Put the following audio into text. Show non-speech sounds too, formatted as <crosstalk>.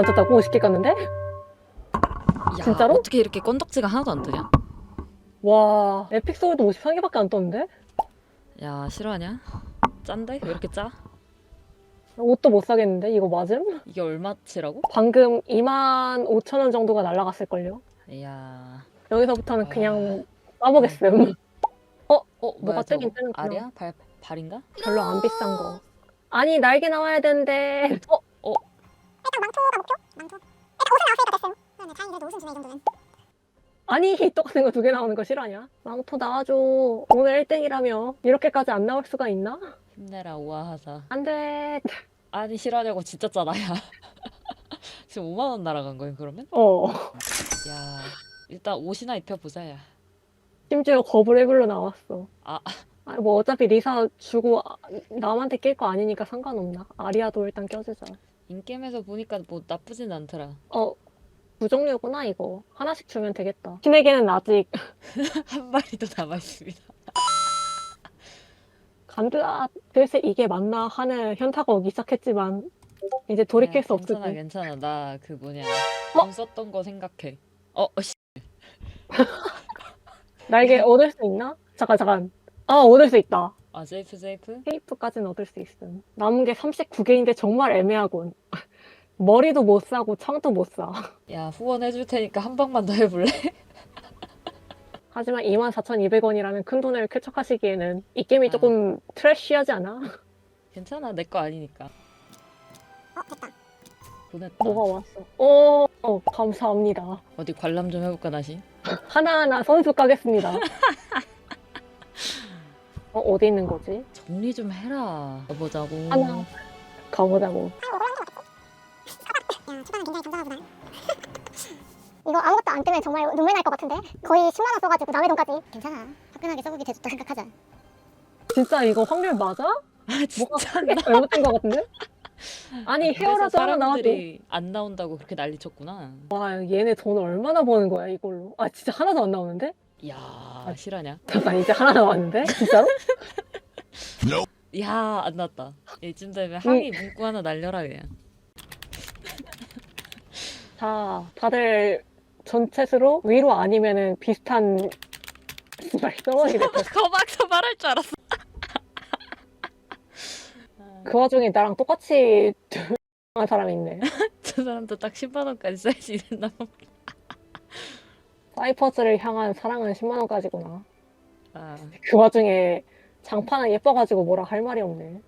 안 떴다고? 50개 깠는데? 야, 진짜로? 어떻게 이렇게 건덕지가 하나도 안 뜨냐? 와 에픽 소울도 53개밖에 안 떴는데? 야 싫어하냐? 짠데? 왜 이렇게 짜? 옷도 못 사겠는데? 이거 맞음? 이게 얼마치라고? 방금 2만 5천 원 정도가 날라갔을걸요? 이야 여기서부터는 아. 그냥 까보겠음 어? 뭐가 뭐야 뜨긴 저거? 뜨는구나. 알이야? 발, 발인가? 별로 안 비싼 거 아니 날개 나와야 되는데 어? 망토가 목표? 망토. 일단 옷은 나왔으니까 됐음. 그러네 다행히 그래도 옷은 주네 이 정도는. 아니 똑같은 거 두 개 나오는 거 싫어하냐? 망토 나와줘 오늘 1등이라며 이렇게까지 안 나올 수가 있나? 힘내라 우아하자 안돼 아니 싫어하냐고 진짜 짜다 야 <laughs> 지금 5만 원 날아간 거야 그러면? 어 야 일단 옷이나 입혀보자 야 심지어 거브레블로 나왔어 아. 아, 뭐 어차피 리사 주고 아, 남한테 낄 거 아니니까 상관없나 아리아도 일단 껴주자 인게임에서 보니까 뭐 나쁘진 않더라. 어 무종류구나 이거. 하나씩 주면 되겠다. 신에게는 아직 <laughs> 한 마리도 남아있습니다. <laughs> 간드아 글쎄 이게 맞나 하는 현타가 오기 시작했지만 이제 돌이킬 야, 수 없을 괜찮아 듯. 괜찮아. 나 그 뭐냐. 어? 돈 썼던 거 생각해. 어? 어 씨. <laughs> 날개 얻을 수 있나? 잠깐 잠깐. 아 얻을 수 있다 아 세이프 세이프? 테이프까지는 얻을 수 있음 남은 게 39개인데 정말 애매하군 <laughs> 머리도 못 사고 창도 못 사 <laughs> 야 후원해줄 테니까 한 방만 더 해볼래? <laughs> 하지만 24,200원이라는 큰 돈을 쾌척하시기에는 이 게임이 아. 조금 트래쉬하지 않아? 괜찮아 내 거 아니니까 어 됐다. 보냈다 뭐가 왔어 어, 어 감사합니다 어디 관람 좀 해볼까 다시? 하나하나 선수 까겠습니다 어, 어디 있는 거지? 정리 좀 해라 가보자고 하나. 가보자고 야 초반은 굉장히 당당하구나. 이거 아무것도 안 뜨면 정말 눈물 날 것 같은데? 거의 10만 원 써가지고 남의 돈까지. 괜찮아. 화끈하게 써보기 대줬다 생각하자. 진짜 이거 확률 맞아? 아 뭐가 진짜 크게 잘못된 것 같은데? <laughs> 아니 그래서 헤어라도 하나 나와도 사람들이 안 나온다고 그렇게 난리 쳤구나 와 얘네 돈 얼마나 버는 거야 이걸로 아 진짜 하나도 안 나오는데? 야 실화냐? 잠깐 이제 하나 나왔는데? 진짜로? <laughs> 야안 났다 이쯤 되면 항의 문구 하나 날려라 그냥 자 다들 전체수로 위로 아니면은 비슷한 말 써먹이 됐다 <laughs> 거박서 말할 줄 알았어 <laughs> 그 와중에 나랑 똑같이 한 사람이 있네 저 사람도 딱 10만 원까지 사이즈 됐나 봐. 사이퍼즈를 향한 사랑은 10만 원까지구나. 아, 그 와중에 장판은 예뻐가지고 뭐라 할 말이 없네